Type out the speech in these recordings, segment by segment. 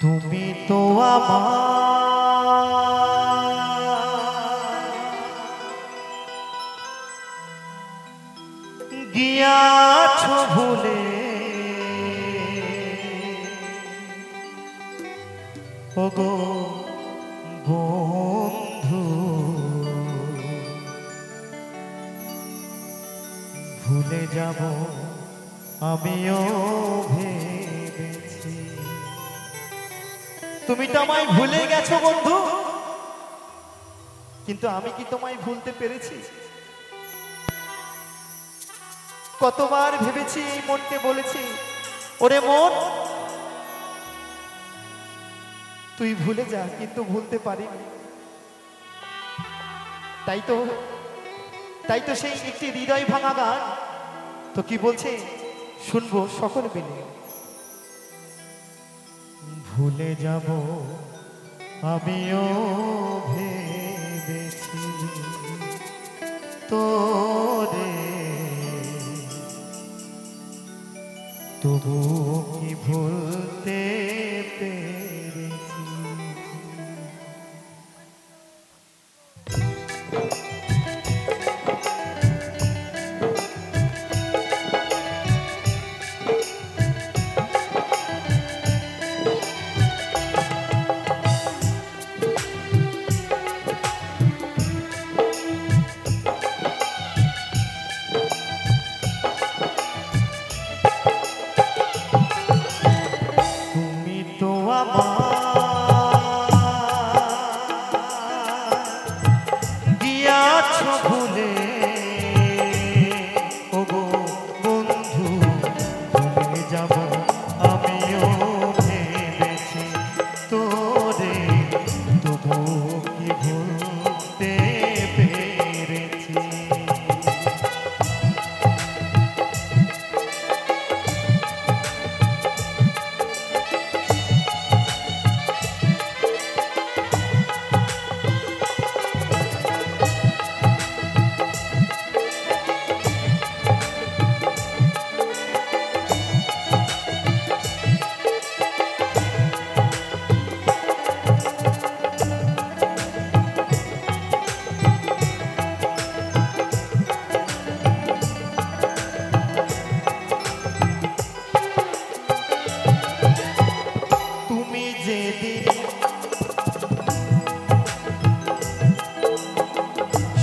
তুমি তো আমার গিয়াছ ভুলে। ওগো বন্ধু ভুলে যাব আমিও ভেবেছি তুমি তো আমায় ভুলে গেছো, বন্ধু। কিন্তু আমি কি তোমায় ভুলতে পেরেছি? কতবার ভেবেছি এই মনকে বলেছি, ওরে মন, তুই ভুলে যা, কিন্তু ভুলতে পারিনি। তাই তো তাই তো সেই একটি হৃদয় ভাঙা গান। তো কি বলছে? শুনব সকল মিলে। ভুলে যাব আমিও ভেবেছি তোরে। তবু কি ভুলতে পেরেছি?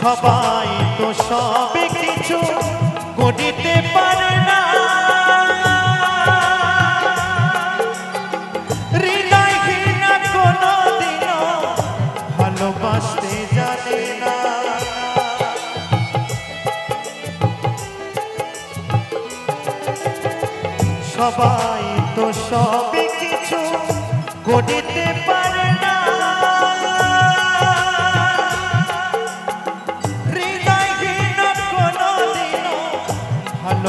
সবাই তো সব কিছু গড়িতে পারে না। সবাই তো সবে কিছু গড়িতে পারে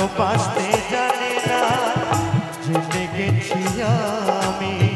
ভালোবাসতে জানে না। জেনে গেছি আমি।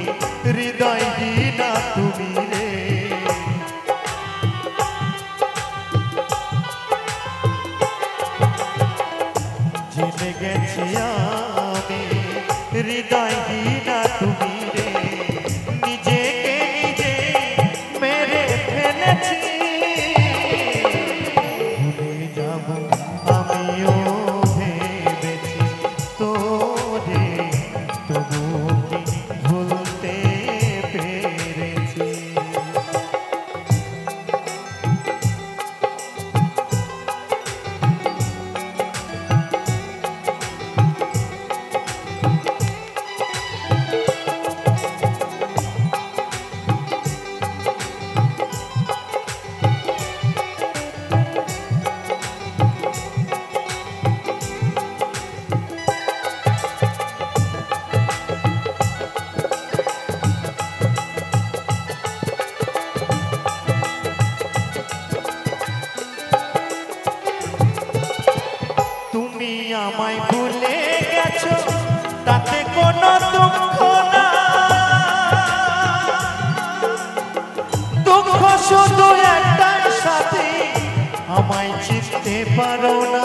আমায় ভুলে গেছো? তাতে কোনো দুঃখ না দুঃখ শুধু একটাই সাথে, আমায় চিনতে পারো না।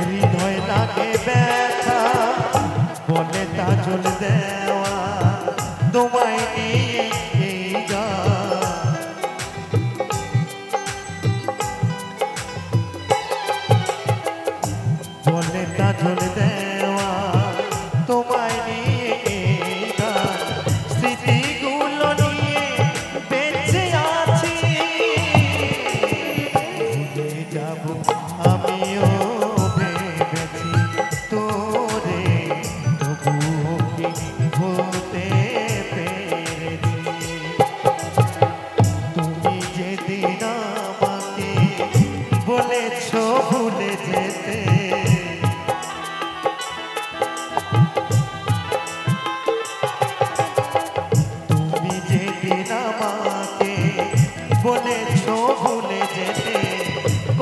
হৃদয় লাগে ব্যথা বলে তা চল দেওয়া তোমায় নিয়ে। বলে তা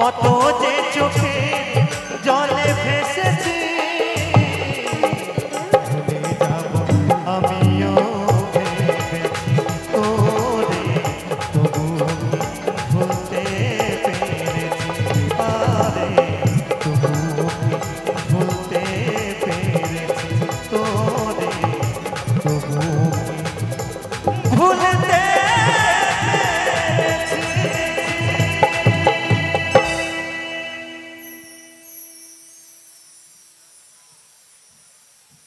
কত যে চোখে জলে ভেসে